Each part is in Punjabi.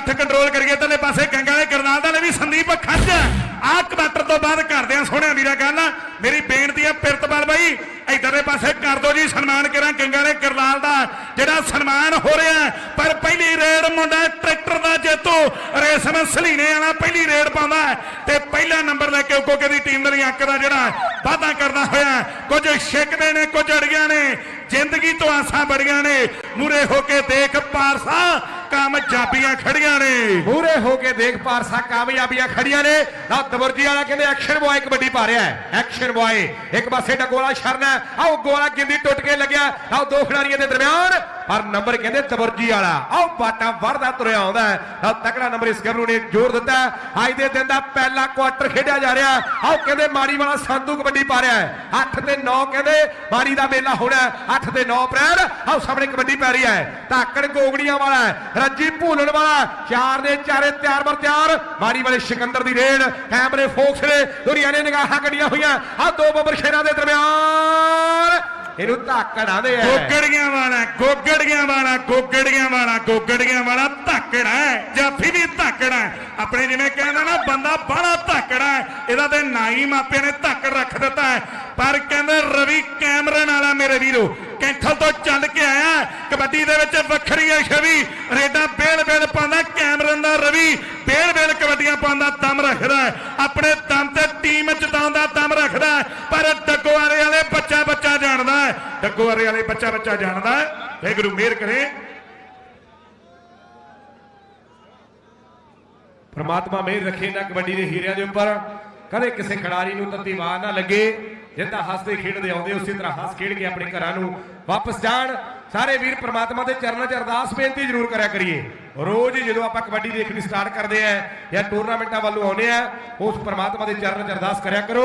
ਇਕੱਠ ਕੰਟਰੋਲ ਕਰੀਏ ਤੇ ਪਾਸੇ ਗੰਗਾ ਦੇ ਕਰਨਾਲ ਦਾ ਵੀ ਸੰਦੀਪ ਖੱਜ ਆਹ ਕਵਾਟਰ ਤੋਂ ਬਾਅਦ ਕਰਦੇ ਆ ਸੋਹਣਿਆ ਵੀਰਾ ਗੱਲ ਮੇਰੀ ਬੇਨਤੀ ਆ ਪਿਰਤਪਾਲ ਬਾਈ, ਇਧਰ ਦੇ ਪਾਸੇ ਕਰ ਦੋ ਜੀ ਸਨਮਾਨ ਕਰਾਂ ਗੰਗਾ ਦੇ ਕਰਨਾਲ ਦਾ, ਜਿਹੜਾ ਸਨਮਾਨ ਹੋ ਰਿਹਾ ਪਰ ਪਹਿਲੀ ਰੇਡ ਮੁੰਡਾ ਟਰੈਕਟਰ ਦਾ ਜੇਤੂ, ਰੇਸ਼ਮ ਸਲੀਨੇ ਵਾਲਾ ਪਹਿਲੀ ਰੇਡ ਪਾਉਂਦਾ ਤੇ ਪਹਿਲਾ ਨੰਬਰ ਲੈ ਕੇ ਕੋਕੇ ਦੀ ਟੀਮ ਦੇ ਲਈ ਅੰਕ ਦਾ ਜਿਹੜਾ ਵਾਅਦਾ ਕਰਦਾ ਹੋਇਆ ਕੁਝ ਛਿੱਕਦੇ ਨੇ, ਕੁਝ ਅੜੀਆਂ ਨੇ, ਜ਼ਿੰਦਗੀ ਤੋਂ ਆਸਾਂ ਬੜੀਆਂ ਨੇ। ਮੂਰੇ ਹੋ ਕੇ ਦੇਖ ਪਾਰਸਾ ਕਾਮਯਾਬੀਆਂ ਖੜੀਆਂ ਨੇ। ਪੂਰੇ ਹੋ ਕੇ ਦੇਖ ਪਾਰਸਾ, ਕਾਮਯਾਬੀਆਂ ਖੜੀਆਂ ਨੇ। ਨਾ ਦਵਰਜੀ ਵਾਲਾ ਕਹਿੰਦੇ ਐਕਸ਼ਨ ਬॉय ਕਬੱਡੀ ਪਾ ਰਿਹਾ ਹੈ। ਐਕਸ਼ਨ ਬॉय ਇੱਕ ਪਾਸੇ ਡਗੋਲਾ ਸ਼ਰਨ ਹੈ। ਆਓ ਗੋਲਾ ਗਿੰਦੀ ਟੁੱਟ ਕੇ ਲੱਗਿਆ। ਆਓ ਦੋ ਖਿਡਾਰੀਆਂ ਦੇ ਦਰਮਿਆਨ। ਪਰ ਨੰਬਰ ਕਹਿੰਦੇ, ਦਵਰਜੀ ਵਾਲਾ। ਆਓ ਬਾਟਾ ਵਰਦਾ ਤੁਰਿਆ ਆਉਂਦਾ ਆਓ ਤਕੜਾ ਨੰਬਰ ਇਸ ਗੱਭਰੂ ਨੇ ਜੋਰ ਦਿੱਤਾ ਅੱਜ ਦੇ ਦਿਨ ਦਾ ਪਹਿਲਾ ਕੁਆਟਰ ਖੇਡਿਆ ਜਾ ਰਿਹਾ ਹੈ। ਆਓ ਕਹਿੰਦੇ ਮਾਰੀ ਵਾਲਾ ਸੰਧੂ ਕਬੱਡੀ ਪਾ ਰਿਹਾ ਹੈ। 8 ਤੇ 9 ਕਹਿੰਦੇ ਮਾਰੀ ਦਾ ਮੇਲਾ ਹੋਣਾ 8 ਤੇ 9 ਅਪ੍ਰੈਲ ਆਓ ਸਾਹਮਣੇ ਕਬੱਡੀ ਪੈ ਰਹੀ ਹੈ। ਧਾਕੜ ਗੋਗੜੀਆਂ ਵਾਲਾ ਰੱਜੀ ਭੂਲਣ ਵਾਲਾ। ਚਾਰ ਦੇ ਚਾਰੇ ਤਿਆਰ ਬਰ ਤਿਆਰ। ਮਾਰੀ ਵਾਲੇ ਸਿਕੰਦਰ ਦੀ ਰੇਡ। ਕੈਮਰੇ ਫੋਕਸ ਨੇ। ਦੁਨੀਆ ਨੇ ਨਿਗਾਹਾਂ ਕੱਢੀਆਂ ਹੋਈਆਂ। ਆ ਦੋ ਬੱਬਰ ਸ਼ੇਰਾਂ ਦੇ ਦਰਮਿਆਨ। ਇਹਨੂੰ ਧਾਕੜ ਆਂਦੇ ਆ ਗੋਗੜੀਆਂ ਵਾਲਾ ਗੋਗੜੀਆਂ ਵਾਲਾ ਗੋਗੜੀਆਂ ਵਾਲਾ ਗੋਗੜੀਆਂ ਵਾਲਾ ਧਾਕੜਾ ਹੈ ਜਾਫੀ ਵੀ ਧਾਕੜਾ ਆਪਣੇ ਜਿਵੇਂ ਕਹਿੰਦਾ ਨਾ, ਬੰਦਾ ਬੜਾ ਧਾਕੜਾ ਹੈ ਇਹਦਾ ਤੇ ਨਾ ਹੀ ਮਾਪਿਆਂ ਨੇ ਧਾਕੜ ਰੱਖ ਦਿੱਤਾ ਪਰ ਕਹਿੰਦੇ ਰਵੀ ਕੈਮਰਨ ਵਾਲਾ ਮੇਰੇ ਵੀਰੋ ਕੈਂਥਲ ਤੋਂ ਚੱਲ ਕੇ ਆਇਆ ਕਬੱਡੀ ਦੇ ਵਿੱਚ ਵੱਖਰੀ ਹੈ ਛਵੀ, ਰੇਡਾ ਬੇਲ ਬੇਲ ਪਾਉਂਦਾ ਕੈਮਰਨ ਦਾ ਰਵੀ ਬੇਲ ਬੇਲ ਕਬੱਡੀਆਂ ਪਾਉਂਦਾ, ਦਮ ਰੱਖਦਾ ਆਪਣੇ ਦਮ ਤੇ ਟੀਮ ਜਿਤਾਉਣ ਦਮ ਰੱਖਦਾ ਪਰ ਡੱਗੋਆਰੇ ਵਾਲੇ ਬੱਚਾ ਬੱਚਾ ਜਾਣਦਾ ਹੈ। ਡੱਗੋਆਰੇ ਵਾਲੇ ਬੱਚਾ ਬੱਚਾ ਜਾਣਦਾ ਹੈ। ਗੁਰੂ ਮਿਹਰ ਕਰੇ। ਪਰਮਾਤਮਾ ਮਿਹਰ ਰੱਖੇ ਨਾ ਕਬੱਡੀ ਦੇ ਹੀਰਿਆਂ ਦੇ ਉੱਪਰ। ਕਦੇ ਕਿਸੇ ਖਿਡਾਰੀ ਨੂੰ ਤੱਤੀ ਵਾਰ ਨਾ ਲੱਗੇ। ਜਿੱਦਾਂ ਹੱਸਦੇ ਖੇਡਦੇ ਆਉਂਦੇ ਉਸੇ ਤਰ੍ਹਾਂ ਹੱਸ ਖੇਡ ਕੇ ਆਪਣੇ ਘਰਾਂ ਨੂੰ ਵਾਪਸ ਜਾਣ। ਸਾਰੇ ਵੀਰ ਪ੍ਰਮਾਤਮਾ ਦੇ ਚਰਨਾਂ 'ਚ ਅਰਦਾਸ ਬੇਨਤੀ ਜ਼ਰੂਰ ਕਰਿਆ ਕਰੀਏ। ਰੋਜ਼ ਹੀ ਜਦੋਂ ਆਪਾਂ ਕਬੱਡੀ ਦੇਖਣੀ ਸਟਾਰਟ ਕਰਦੇ ਆ ਜਾਂ ਟੂਰਨਾਮੈਂਟਾਂ ਵੱਲੋਂ ਆਉਂਦੇ ਆ, ਉਸ ਪ੍ਰਮਾਤਮਾ ਦੇ ਚਰਨਾਂ 'ਚ ਅਰਦਾਸ ਕਰਿਆ ਕਰੋ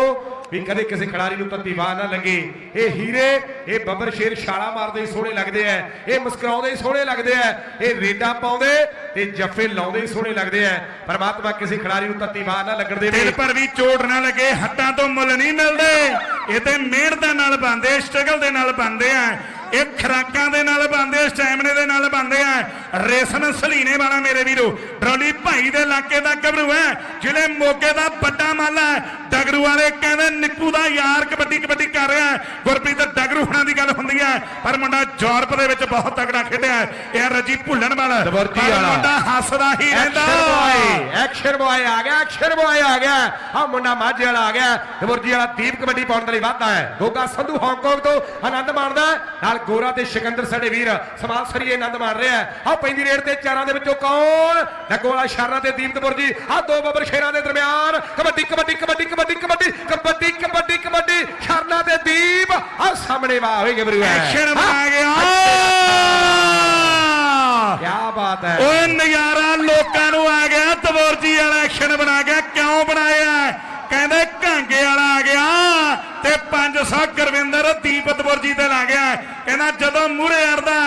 ਵੀ ਕਦੇ ਕਿਸੇ ਖਿਡਾਰੀ ਨੂੰ ਤੱਤੀ ਵਾਰ ਨਾ ਲੱਗੇ। ਇਹ ਹੀਰੇ, ਇਹ ਬੱਬਰ ਸ਼ੇਰ ਛਾਲਾ ਮਾਰਦੇ ਹੀ ਸੋਹਣੇ ਲੱਗਦੇ ਆ, ਇਹ ਮੁਸਕਰਾਉਂਦੇ ਹੀ ਸੋਹਣੇ ਲੱਗਦੇ ਆ, ਇਹ ਰੇਡਾਂ ਪਾਉਂਦੇ ਤੇ ਜੱਫੇ ਲਾਉਂਦੇ ਹੀ ਸੋਹਣੇ ਲੱਗਦੇ ਆ। ਪ੍ਰਮਾਤਮਾ ਕਿਸੇ ਖਿਡਾਰੀ ਨੂੰ ਤੱਤੀ ਵਾਰ ਨਾ ਲੱਗਣ ਦੇਵੇ। ਦਿਲ ਪਰ ਵੀ ਚੋਟ ਨਾ ਲੱਗੇ, ਹੱਟਾਂ ਤੋਂ ਮੁੱਲ ਨਹੀਂ ਮਿਲਦੇ। ਇਹ ਤੇ ਮਿਹਨਤ ਨਾਲ ਬੰਦੇ ਸਟਰਗਲ ਦੇ ਨਾਲ ਬੰਦੇ ਆ। ਇਹ ਖਰਾਕਾਂ ਦੇ ਨਾਲ ਬੰਦੇ ਸਟੈਮਿਨੇ ਦੇ ਨਾਲ ਬੰਦੇ ਆ। ਰੇਸਨ ਸਲੀਨੇ ਵਾਲਾ ਮੇਰੇ ਵੀਰੋ ਡਰੋਲੀ ਭਾਈ ਦੇ ਇਲਾਕੇ ਦਾ ਗੱਭਰੂ ਹੈ ਜਿਲੇ ਮੋਗੇ ਦਾ ਵੱਡਾ ਮਾਲਾ ਹੈ। ਡਗਰੂ ਵਾਲੇ ਕਹਿੰਦੇ ਨਿੱਕੂ ਦਾ ਯਾਰ ਕਬੱਡੀ ਕਬੱਡੀ ਕਰ ਰਿਹਾ ਹੈ। ਗੁਰਪ੍ਰੀਤ ਡਗਰੂ ਹੁਣਾਂ ਦੀ ਗੱਲ ਹੁੰਦੀ ਹੈ ਪਰ ਮੁੰਡਾ ਯੂਰਪ ਦੇ ਵਿੱਚ ਬਹੁਤ ਤਗੜਾ ਖੇਡਿਆ ਹੈ। ਇਹ ਰਜੀ ਭੁੱਲਣ ਵਾਲਾ। ਮੁੰਡਾ ਹੱਸਦਾ ਹੀ ਰਹਿੰਦਾ। ਐਕਸ਼ਨ ਬॉय ਆ ਗਿਆ ਐਕਸ਼ਨ ਬॉय ਆ ਗਿਆ। ਆ ਮੁੰਡਾ ਮਾਝੇ ਵਾਲਾ ਆ ਗਿਆ। ਦਵਰਜੀ ਵਾਲਾ ਦੀਪ ਕਬੱਡੀ ਪਾਉਣ ਦੇ ਲਈ ਵਾਧਾ ਹੈ। ਗੋਗਾ ਸੰਧੂ ਹਾਂਗਕਾਂਗ ਤੋਂ ਆਨੰਦ ਮਾਣਦਾ ਨਾਲ ਗੋਰਾ ਤੇ ਸਿਕੰਦਰ ਸਾਡੇ ਵੀਰ ਸਮਾਲ ਸਰੀਏ ਆਨੰਦ ਮਾਣ ਰਿਹਾ ਆ ਪੈਂਦੀ ਰੇਡ ਤੇ ਚਾਰਾਂ ਦੇ ਵਿੱਚੋਂ ਕੌਣ? ਨਕੋਲਾ ਸ਼ਰਨਾ ਤੇ ਦੀਪ ਦਵਰਜੀ ਆ ਦੋ ਬੱਬਰ ਸ਼ੇਰਾਂ ਦੇ ਦਰਮਿਆਨ। ਕਬੱਡੀ ਕਬੱਡੀ ਕਬੱਡੀ ਕਬੱਡੀ ਕਬੱਡੀ ਕਬੱਡੀ ਕਬੱਡੀ ਕਬੱਡੀ ਸ਼ਰਨਾ ਤੇ ਦੀਪ। ਆ ਸਾਹਮਣੇ ਵਾਹ ਹੋਏ ਗਬਰੂ ਐਕਸ਼ਨ ਬਣਾ ਗਿਆ। ਕੀ ਬਾਤ ਹੈ। ਓਏ ਨਜ਼ਾਰਾ ਲੋਕਾਂ ਨੂੰ ਆ ਗਿਆ। ਤਵਰਜੀ ਵਾਲਾ ਐਕਸ਼ਨ ਬਣਾ ਗਿਆ। ਕਿਉਂ ਬਣਾਇਆ? ਕਹਿੰਦੇ ਘਾਂਗੇ ਵਾਲਾ ਆ 500 ਗੁਰਵਿੰਦਰ ਦੀਪ ਤਵਰਜੀ ਤੇ ਲਾ ਗਿਆ ਕਹਿੰਦਾ ਜਦੋਂ ਮੂਹਰੇ ਅੜਦਾ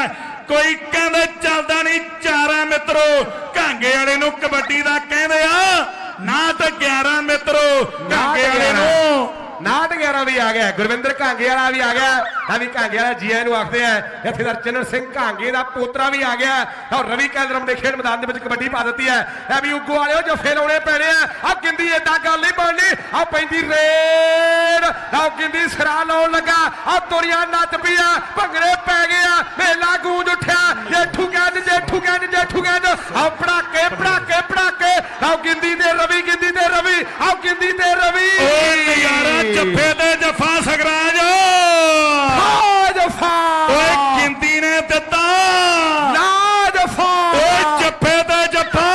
ਕੋਈ ਕਹਿੰਦੇ ਚੱਲਦਾ ਨਹੀਂ ਚਾਰਾ ਮਿੱਤਰੋ ਘਾਂਗੇ ਵਾਲੇ ਨੂੰ ਕਬੱਡੀ ਦਾ ਕਹਿੰਦੇ ਆ ਨਾ ਤਾਂ 11 ਮਿੱਤਰੋ ਘਾਂਗੇ ਵਾਲੇ ਨੂੰ ਨਾਟ 11 ਵੀ ਆ ਗਿਆ, ਗੁਰਵਿੰਦਰ ਘਾਂਗੇ ਵਾਲਾ ਵੀ ਆ ਗਿਆ ਆ ਵੀ ਕਾਂਗੇ ਵਾਲਾ ਜੀਆ ਨੂੰ ਆਖਦੇ ਆ ਜਥੇਦਾਰ ਚੰਨਣ ਸਿੰਘ ਕਾਂਗੇ ਦਾ ਪੋਤਰਾ ਵੀ ਆ ਗਿਆ ਔਰ ਰਵੀ ਕੈਲਰਮ ਦੇ ਖੇਡ ਮੈਦਾਨ ਦੇ ਵਿੱਚ ਕਬੱਡੀ ਪਾ ਦਿੱਤੀ ਹੈ, ਇਹ ਵੀ ਉਗੋ ਵਾਲਿਓ ਜਫੇ ਲਾਉਣੇ ਪੈਣੇ ਆ ਆ ਗਿੰਦੀ ਏਦਾਂ ਗੱਲ ਨਹੀਂ ਬਣਨੀ ਆ ਪੈਂਦੀ ਰੇਡ ਆ ਗਿੰਦੀ ਸਰਾ ਲਾਉਣ ਲੱਗਾ ਆ ਤੁਰਿਆ ਨੱਚ ਪਿਆ ਭੰਗੜੇ ਪੈ ਗਿਆ ਮੇਲਾ ਗੂੰਜ ਉੱਠਿਆ, ਜੇਠੂ ਕਹਿੰਦ ਜੇਠੂ ਕਹਿੰਦ ਜੇਠੂ ਕਹਿੰਦ ਆ ਪੜਾਕੇ ਪੜਾਕੇ ਪੜਾਕੇ ਆ ਗਿੰਦੀ ਤੇ ਰਵੀ, ਗਿੰਦੀ ਤੇ ਰਵੀ ਆ ਗਿੰਦੀ ਤੇ ਰਵੀ। ਓਏ ਨਜ਼ਾਰਾ ਜੱਫੇ ਤੇ ਜੱਫਾ ਸਗਰਾਜ ਆ ਜਫਾ ਓਏ ਗਿੰਦੀ ਨੇ ਦਿੱਤਾ ਨਾ ਜਫਾ ਓਏ ਜੱਫੇ ਤੇ ਜੱਫਾ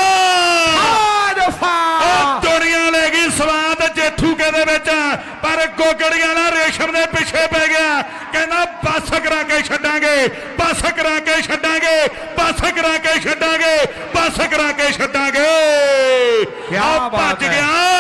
ਆ ਜਫਾ ਓ ਦੁਨੀਆ ਲੈ ਗਈ ਸਵਾਦ ਜੇਠੂ ਕੇ ਦੇ ਵਿੱਚ ਪਰ ਗੋਗੜੀਆਂ ਵਾਲਾ ਰੇਸ਼ਮ ਦੇ ਪਿੱਛੇ ਪੈ ਗਿਆ। ਕਹਿੰਦਾ ਬੱਸ ਕਰਾ ਕੇ ਛੱਡਾਂਗੇ ਬੱਸ ਕਰਾ ਕੇ ਛੱਡਾਂਗੇ ਬੱਸ ਕਰਾ ਕੇ ਛੱਡਾਂਗੇ ਬੱਸ ਕਰਾ ਕੇ ਛੱਡਾਂਗੇ। ਆ ਭੱਜ। ਗਿਆ।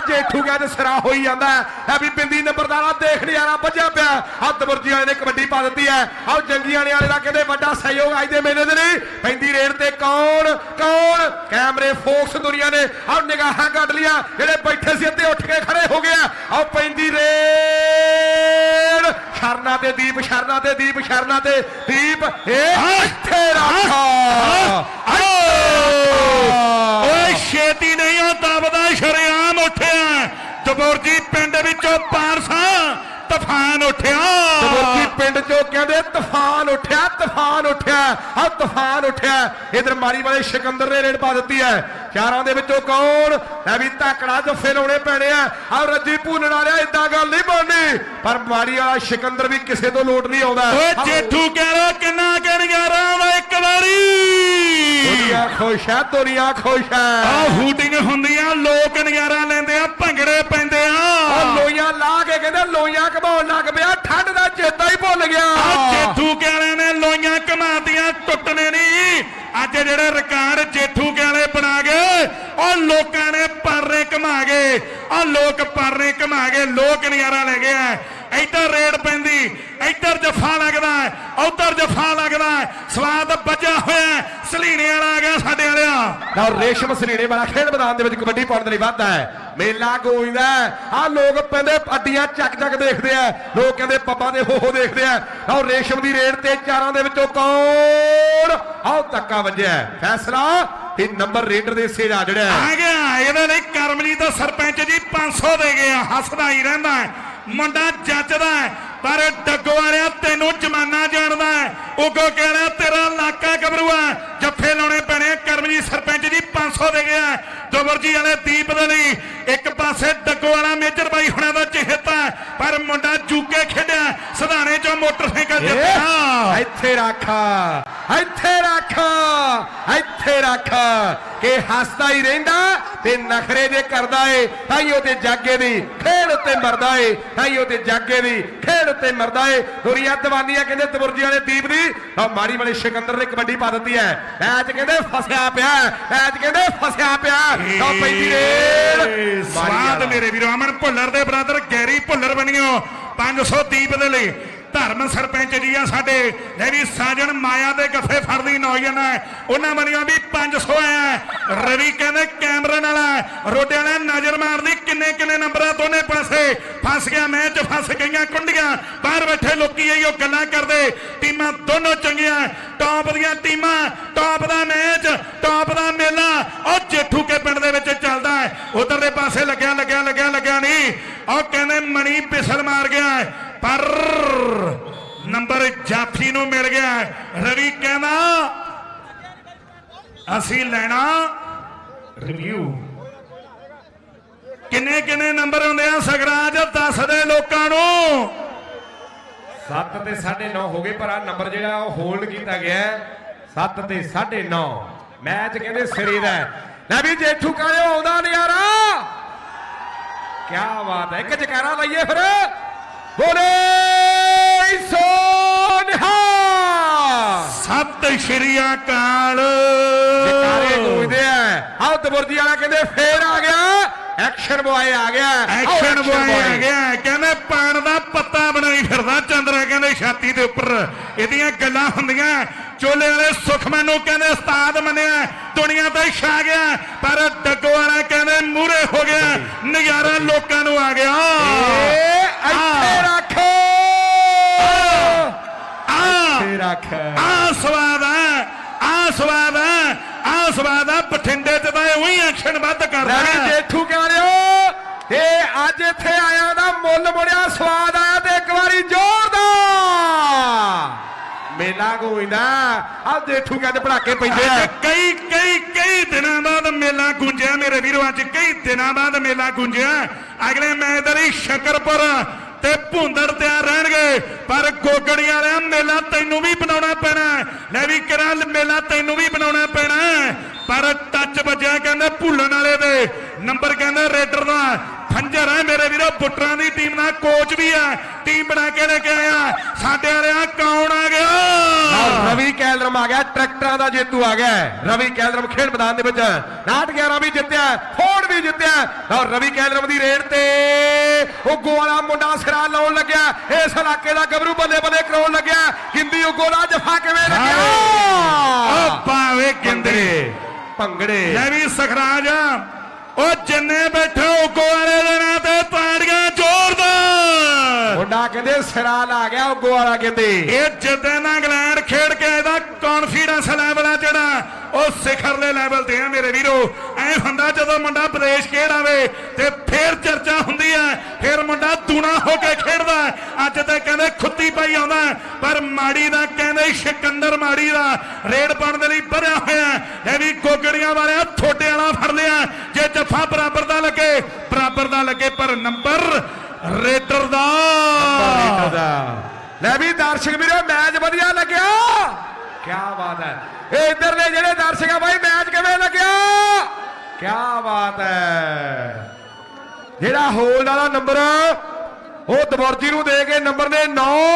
ਹੋਈ ਜਾਂਦਾ ਜੇਠੂ ਕਹਿੰਦੇ ਹੋਈ ਜਾਂਦਾ ਹੈ। ਵੀ ਬਿੰਦੀ ਨੰਬਰਦਾਰਾ, ਦੇਖ ਨਿਆਰਾ ਵੱਜਿਆ ਪਿਆ ਹੱਥ ਬੁਰਜੀ ਨੇ ਕਬੱਡੀ ਪਾ ਦਿੱਤੀ ਹੈ। ਆਓ ਜੰਗੀਆਂ ਵਾਲੇ ਦਾ ਕਹਿੰਦੇ ਵੱਡਾ ਸਹਿਯੋਗ ਅੱਜ ਦੇ ਮੇਲੇ ਦੇ ਲਈ। ਪੈਂਦੀ ਰੇਡ ਤੇ ਕੌਣ ਕੌਣ? ਕੈਮਰੇ ਫੋਕਸ ਦੁਨੀਆ ਨੇ। ਆਓ ਨਿਗਾਹਾਂ ਕੱਢ ਲੀਆਂ। ਜਿਹੜੇ ਬੈਠੇ ਸੀ ਅੱਧੇ ਉੱਠ ਕੇ ਖੜੇ ਹੋ ਗਿਆ ਆਓ ਪੈਂਦੀ ਰੇਡ। ਸ਼ਰਨਾ ਤੇ ਦੀਪ, ਸ਼ਰਨਾ ਤੇ ਦੀਪ, ਸ਼ਰਨਾ ਤੇ ਦੀਪ। ਇਹ ਇੱਥੇ ਰੱਖਾ। ਜੀ ਪਿੰਡ ਵਿੱਚੋਂ ਪਾਰਸਾਂ ਤੂਫਾਨ ਉੱਠਿਆ। ਪਿੰਡ ਚੋਂ ਕਹਿੰਦੇ ਤੂਫਾਨ ਉੱਠਿਆ ਤੂਫਾਨ ਉੱਠਿਆ ਆ ਤੂਫਾਨ ਉੱਠਿਆ। ਇਧਰ ਮਾਰੀ ਵਾਲੇ ਸਿਕੰਦਰ ਨੇ ਰੇਡ ਪਾ ਦਿੱਤੀ ਹੈ। ਚਾਰਾਂ ਦੇ ਵਿੱਚੋਂ ਕੌਣ? ਐ ਵੀ ਧਾਕੜਾ ਜੱਫੇ ਲਾਉਣੇ ਪੈਣੇ ਆ। ਆ ਰੱਜੀ ਭੂਨਣ ਵਾਲਿਆ ਇਦਾਂ ਗੱਲ ਨਹੀਂ ਬਣਨੀ। ਪਰ ਮਾਰੀ ਵਾਲਾ ਸਿਕੰਦਰ ਵੀ ਕਿਸੇ ਤੋਂ ਲੋਟ ਨਹੀਂ ਆਉਂਦਾ। ਓਏ ਜੇਠੂ ਕਹਿ ਰੋ ਕਿੰਨਾ ਗਣਗਾਰਾਂ ਦਾ ਇੱਕ ਵਾਰੀ। ਦੁਨੀਆ ਖੁਸ਼ ਹੈ ਦੁਨੀਆ ਖੁਸ਼ ਆ ਹੈ ਹੂਟਿੰਗ ਹੁੰਦੀਆਂ ਲੋਕ ਨਜ਼ਾਰਾ ਲੈਂਦੇ ਆ ਭੰਗੜੇ ਪੈਂਦੇ ਆ। ਆ ਲੋਈਆਂ ਲਾ ਕੇ ਕਹਿੰਦੇ ਲੋਈਆਂ ਘਮਾਉਣ ਲੱਗ ਪਿਆ ਠੰਡ ਦਾ ਚੇਤਾ ਹੀ ਭੁੱਲ ਗਿਆ ਆ ਜੇਠੂ ਕਹਿਣੇ ਨੇ ਲੋਈਆਂ ਘਮਾਤੀਆਂ ਟੁੱਟਣੇ ਨਹੀਂ ਅੱਜ ਜਿਹੜੇ ਰਿਕਾਰਡ ਜੇਠੂ ਕਹਿਣੇ ਬਣਾ ਗਏ, ਉਹ ਲੋਕਾਂ ਨੇ ਪਰਨੇ ਘਮਾ ਗਏ। ਉਹ ਲੋਕ ਪਰਨੇ ਘਮਾ ਗਏ, ਲੋਕ ਨਜ਼ਾਰਾ ਲੈ ਗਏ ਇੱਧਰ ਰੇਡ ਪੈਂਦੀ, ਇੱਧਰ ਜਫਾ ਲੱਗਦਾ, ਉੱਧਰ ਜਫਾ ਲੱਗਦਾ, ਸਵਾਦ ਵੱਜਾ ਹੋਇਆ ਸਲੀਣੇ ਵਾਲਾ ਸਾਡੇ ਵਾਲਿਆ। ਨਾ ਰੇਸ਼ਮ ਸਰੀੜੇ ਵਾਲਾ ਖੇਡ ਮੈਦਾਨ ਦੇ ਵਿੱਚ ਕਬੱਡੀ ਪਾਉਣ ਦੇ ਲਈ ਵੱਧਦਾ ਹੈ। ਮੇਲਾ ਗੋਇੰਦਾ ਆ ਲੋਕ ਪੈਂਦੇ ਅੱਡੀਆਂ ਚੱਕ ਚੱਕ ਦੇਖਦੇ ਆ। ਲੋਕ ਕਹਿੰਦੇ ਪੱਬਾਂ ਦੇ ਹੋ ਹੋ ਦੇਖਦੇ ਆ। ਆਹ ਰੇਸ਼ਮ ਦੀ ਰੇਡ ਤੇ ਚਾਰਾਂ ਦੇ ਵਿੱਚੋਂ ਕੌਣ? ਆਹ ਧੱਕਾ ਵੱਜਿਆ। ਫੈਸਲਾ ਇਹ ਨੰਬਰ ਰੇਡਰ ਦੇ ਦਾ ਜਿਹੜਾ। ਆ ਗਿਆ। ਇਹਦੇ ਲਈ ਕਰਮਲੀ ਦਾ ਸਰਪੰਚ ਜੀ 500 ਦੇ ਗਿਆ ਹੱਸਦਾ ਹੀ ਰਹਿੰਦਾ। ਮੁੰਡਾ ਜੱਜਦਾ ਹੈ, ਪਰ ਡੱਗੋ ਵਾਲਿਆ ਤੈਨੂੰ ਜਮਾਨਾ ਜਾਣਦਾ ਹੈ। ਉਗੋ ਕਹਿਣਾ ਤੇਰਾ ਇਲਾਕਾ ਗਬਰੂਆ ਜੱਫੇ ਲਾਉਣੇ ਪੈਣੇ। ਕਰਮਲੀ ਸਰਪੰਚ ਜੀ 500 ਦੇ ਗਿਆ ਦੁਬਰਜੀ ਵਾਲੇ ਦੀਪ ਦੇ ਲਈ ਇੱਕ ਪਾਸੇ ਡੱਗੋ ਵਾਲਾ ਮੇਜਰ ਬਾਈ ਹੁਣਾਂ ਦਾ ਚਿਹਤਾ ਹੈ, ਪਰ ਮੁੰਡਾ ਜੂਕੇ ਖੇਡਿਆ ਸਧਾਣੇ ਚੋਂ ਮੋਟਰਸਾਈਕਲ ਜਿੱਤਿਆ ਇੱਥੇ ਰੱਖ ਇੱਥੇ ਰੱਖ ਇੱਥੇ ਰੱਖ ਕਿ ਹੱਸਦਾ ਹੀ ਰਹਿੰਦਾ ਤੇ ਨਖਰੇ ਜੇ ਕਰਦਾ ਏ ਤਾਈਓ ਤੇ ਜਾਗੇ ਦੀ ਉੱਤੇ ਮਰਦਾ ਏ। ਤਾਈਓ ਤੇ ਜਾਗੇ ਦੀ ਖੇਡ ਉੱਤੇ ਮਰਦਾ ਏ। ਦੁਰੀਆ ਦੀਵਾਨੀਆਂ ਕਹਿੰਦੇ ਤਬੁਰਜੀ ਵਾਲੇ ਦੀਪ ਦੀ। ਆ ਮਾਰੀ ਵਾਲੇ ਸਿਕੰਦਰ ਨੇ ਕਬੱਡੀ ਪਾ ਦਿੱਤੀ ਹੈ। ਮੈਚ ਕਹਿੰਦੇ ਫਸਿਆ ਪਿਆ ਮੈਚ ਕਹਿੰਦੇ ਫਸਿਆ ਪਿਆ ਤਾਂ ਪੈਂਦੀ ਮਾਰੀ ਸਵਾਦ। ਮੇਰੇ ਵੀਰੋ ਅਮਨ ਭੁੱਲਰ ਦੇ ਬ੍ਰਦਰ ਗੈਰੀ ਭੁੱਲਰ ਬਣਿਓ। 500 ਦੀਪ ਦੇ ਲਈ। ਧਰਮ ਸਰਪੰਚ ਜੀ ਆ ਸਾਡੇ। ਲੈ ਵੀ ਸਾਜਣ ਮਾਇਆ ਦੇ ਗੱਫੇ ਫੜਦੀ ਨੌਜਵਾਨ ਹੈ। ਉਹਨਾਂ ਬਣਿਓ ਵੀ 500 ਆਇਆ ਰਵੀ ਕਹਿੰਦੇ ਕੈਮਰੇ ਨਾਲ ਰੋਡੇ ਵਾਲਾ ਨਜ਼ਰ ਮਾਰਦੀ ਕਿੰਨੇ ਕਿੰਨੇ ਨੰਬਰਾਂ ਦੋਨੇ ਪਾਸੇ। ਫਸ ਗਿਆ ਮੈਚ ਫਸ ਗਈਆਂ ਕੁੰਡੀਆਂ। ਬਾਹਰ ਬੈਠੇ ਲੋਕੀ ਆਈ ਉਹ ਗੱਲਾਂ ਕਰਦੇ। ਟੀਮਾਂ ਦੋਨੋਂ ਚੰਗੀਆਂ। ਟੌਪ ਦੀਆਂ ਟੀਮਾਂ ਟੌਪ ਦਾ ਮੈਚ ਟੌਪ ਦਾ ਮੇਲਾ। ਉਹ ਜੇਠੂ ਕੇ ਪਿੰਡ ਦੇ ਵਿੱਚ ਚੱਲਦਾ ਹੈ। ਉਧਰਲੇ ਪਾਸੇ ਲੱਗਿਆ ਲੱਗਿਆ ਲੱਗਿਆ ਲੱਗਿਆ ਨਹੀਂ। ਉਹ ਕਹਿੰਦੇ ਮਣੀ ਪਿਸਲ ਮਾਰ ਗਿਆ ਹੈ। ਪਰ ਨੰਬਰ ਜਾਫੀ ਨੂੰ ਮਿਲ ਗਿਆ ਰਵੀ ਕਹਿੰਦਾ, ਅਸੀਂ ਲੈਣਾ ਰਿਵਿਊ ਕਿੰਨੇ ਕਿੰਨੇ ਨੰਬਰ ਹੁੰਦੇ ਆ ਸਗਰਾਜ? ਦੱਸ ਦੇ ਲੋਕਾਂ ਨੂੰ। 7 ਤੇ 9.5 ਹੋ ਗਏ, ਪਰ ਆ ਨੰਬਰ ਜਿਹੜਾ ਉਹ ਹੋਲਡ ਕੀਤਾ ਗਿਆ 7 ਤੇ 9.5 ਮੈਚ ਕਹਿੰਦੇ ਸਿਰੇ ਦਾ ਹੈ। ਲੈ ਵੀ ਜੇਠੂ ਕਾਲੇ ਆਉਂਦਾ ਨਜ਼ਾਰਾ। ਕੀ ਬਾਤ ਹੈ। ਇੱਕ ਜਕਾਰਾ ਲਈਏ ਫਿਰ। ਬੋਲੇ ਸੋਨਹਾ। ਸਤਿ ਸ਼੍ਰੀ ਅਕਾਲ। ਜਕਾਰੇ ਗੂੰਜਦੇ ਆ ਆਹ ਦਬੁਰਜੀ ਵਾਲਾ ਕਹਿੰਦੇ ਫੇਰ ਆ ਗਿਆ ਐਕਸ਼ਨ ਬੁਆਏ ਆ ਗਿਆ। Action boy। ਆ ਗਿਆ। ਕਹਿੰਦੇ ਪਾਣ ਦਾ ਪੱਤਾ ਬਣਾਈ ਫਿਰਦਾ ਚੰਦਰਾ ਕਹਿੰਦੇ ਛਾਤੀ ਦੇ ਉੱਪਰ। ਇਹਦੀਆਂ ਗੱਲਾਂ ਹੁੰਦੀਆਂ। ਚੋਲੇ ਵਾਲੇ ਸੁਖਮਨ ਨੂੰ ਕਹਿੰਦੇ ਉਸਤਾਦ ਮੰਨਿਆ ਦੁਨੀਆ ਤੇ ਛਾ ਗਿਆ ਪਰ ਡੱਗੋ ਵਾਲਾ ਕਹਿੰਦੇ ਮੂਰੇ ਹੋ ਗਿਆ। ਨਜ਼ਾਰਾ ਲੋਕਾਂ ਨੂੰ ਆ ਗਿਆ। ਰੱਖ। ਆ ਸਵਾਦ ਆ ਆ ਸਵਾਦ ਆ ਆ ਸਵਾਦ ਆ ਬਠਿੰਡੇ ਚ ਤਾਂ ਉਹੀ ਐਕਸ਼ਨ ਵੱਧ ਕਰਦਾ ਰਵੀ ਜੇਠੂ ਕਹਿ ਰਿਓ? ਤੇ ਅੱਜ ਇੱਥੇ ਆਇਆ ਦਾ ਮੁੱਲ ਮੁੜਿਆ ਸਵਾਦ ਆਇਆ ਤੇ ਇੱਕ ਵਾਰੀ ਜ਼ੋਰ ਦਾ। ਮੇਲਾ ਗੋਇੰਦਾ ਆ ਜੇਠੂ ਕਹਿੰਦੇ ਭੜਾਕੇ ਪੈਂਦੇ ਆ? ਅੱਜ ਕਈ ਕਈ ਕਈ ਦਿਨਾਂ ਬਾਅਦ ਮੇਲਾ ਗੁੰਜਿਆ ਮੇਰੇ ਵੀਰੋ ਅੱਜ ਕਈ ਦਿਨਾਂ ਬਾਅਦ ਮੇਲਾ ਗੁੰਜਿਆ। ਅਗਲੇ ਮੈਚ ਦੇ ਲਈ ਸ਼ਕਰਪੁਰ ਤੇ ਭੁੰਦੜ ਤਿਆਰ ਰਹਿਣਗੇ। ਪਰ ਗੋਗੜੀਆਂ ਵਾਲਿਆ, ਮੇਲਾ ਤੈਨੂੰ ਵੀ ਬਣਾਉਣਾ ਪੈਣਾ ਹੈ। ਲੈ ਵੀ ਕਿਰਾਂ ਮੇਲਾ ਤੈਨੂੰ ਵੀ ਬਣਾਉਣਾ ਪੈਣਾ ਪਰ ਟੱਚ ਵੱਜਿਆ ਕਹਿੰਦਾ ਭੁੱਲਣ ਵਾਲੇ ਦੇ। ਨੰਬਰ ਕਹਿੰਦਾ ਰੇਡਰ ਦਾ ਖੰਜਰ ਹੈ ਮੇਰੇ ਵੀਰੋ ਬੁੱਟਰਾਂ ਦੀ ਟੀਮ ਦਾ ਕੋਚ ਵੀ ਹੈ ਟੀਮ ਬਣਾ ਕੇ ਲੈ ਕੇ ਆਇਆ। ਸਾਡੇ ਵਾਲਿਆ ਕੌਣ ਆ ਗਿਆ? ਰਵੀ ਕੈਲਰਮ ਆ ਗਿਆ। ਟਰੈਕਟਰਾਂ ਦਾ ਜੇਤੂ ਆ ਗਿਆ। ਰਵੀ ਕੈਲਰਮ ਖੇਡ ਮੈਦਾਨ ਦੇ ਵਿੱਚ 911 ਵੀ ਜਿੱਤਿਆ ਫੋਰਡ ਵੀ ਜਿੱਤਿਆ ਔਰ ਰਵੀ ਕੈਲਰਮ ਦੀ ਰੇਡ ਤੇ ਉਗੋ ਵਾਲਾ ਮੁੰਡਾ ਸਿਰਾ ਲਾਉਣ ਲੱਗਿਆ। ਇਸ ਇਲਾਕੇ ਦਾ ਗੱਭਰੂ ਬੱਲੇ ਬੱਲੇ ਕਰਾਉਣ ਲੱਗਿਆ। ਗਿੰਦੀ ਉਗੋ ਦਾ ਜਫਾ ਕਿਵੇਂ ਓ ਲੱਗਿਆ? ਪਾਵੇ ਕਿੰਦਰੇ ਭੰਗੜੇ। ਲੈ ਵੀ ਸਖਰਾਜ ਉਹ ਜਿੰਨੇ ਬੈਠੇ ਉਗੋ ਵਾਲੇ ਦੇ ਜ਼ੋਰਦਾਰ ਸਿਰਾ ਲਾ ਗਿਆ ਉਗੋ ਵਾਲਾ ਕਹਿੰਦੇ ਇਹ ਜਿੱਦਾਂ ਦਾ ਇੰਗਲੈਂਡ ਖੇਡ ਕੇ ਇਹਦਾ ਕੌਨਫੀਡੈਂਸ ਲੈਵਲ ਆ ਜਿਹੜਾ, ਉਹ ਸਿਖਰਲੇ ਲੈਵਲ ਤੇ ਆ ਮੇਰੇ ਵੀਰੋ। ਐ ਹੁੰਦਾ ਜਦੋਂ ਮੁੰਡਾ ਵਿਦੇਸ਼ ਖੇਡ ਆਵੇ ਤੇ ਫੇਰ ਚਰਚਾ ਹੁੰਦੀ ਹੈ ਫੇਰ ਮੁੰਡਾ ਦੂਣਾ ਹੋ ਕੇ ਖੇਡਦਾ। ਅੱਜ ਤੇ ਕਹਿੰਦੇ ਖੁੱਤੀ ਪਾਈ ਆਉਂਦਾ, ਪਰ ਮਾੜੀ ਦਾ ਕਹਿੰਦੇ ਸਿਕੰਦਰ ਮਾੜੀ ਦਾ ਰੇਡ ਪਾਉਣ ਦੇ ਲਈ ਭਰਿਆ ਹੋਇਆ। ਇਹ ਵੀ ਗੋਗੜੀਆਂ ਵਾਲਿਆ ਥੋੜੇ ਵਾਲਾ ਫੜ ਲਿਆ। ਜੇ ਜੱਫਾ ਬਰਾਬਰ ਦਾ ਲੱਗੇ, ਬਰਾਬਰ ਦਾ ਲੱਗੇ ਪਰ ਨੰਬਰ ਰੇਡਰ ਦਾ। ਲੈ ਵੀ ਦਰਸ਼ਕ ਵੀਰੋ ਮੈਚ ਵਧੀਆ ਲੱਗਿਆ। ਕੀ ਬਾਤ ਹੈ। ਇਹ ਇੱਧਰ ਦੇ ਜਿਹੜੇ ਦਰਸ਼ਕ ਆ ਬਾਈ ਮੈਚ ਕਿਵੇਂ ਲੱਗਿਆ? ਕੀ ਬਾਤ ਹੈ। ਜਿਹੜਾ ਹੋਲਡ ਵਾਲਾ ਨੰਬਰ ਉਹ ਦਬਰਜੀ ਨੂੰ ਦੇ ਕੇ ਨੰਬਰ ਨੇ 9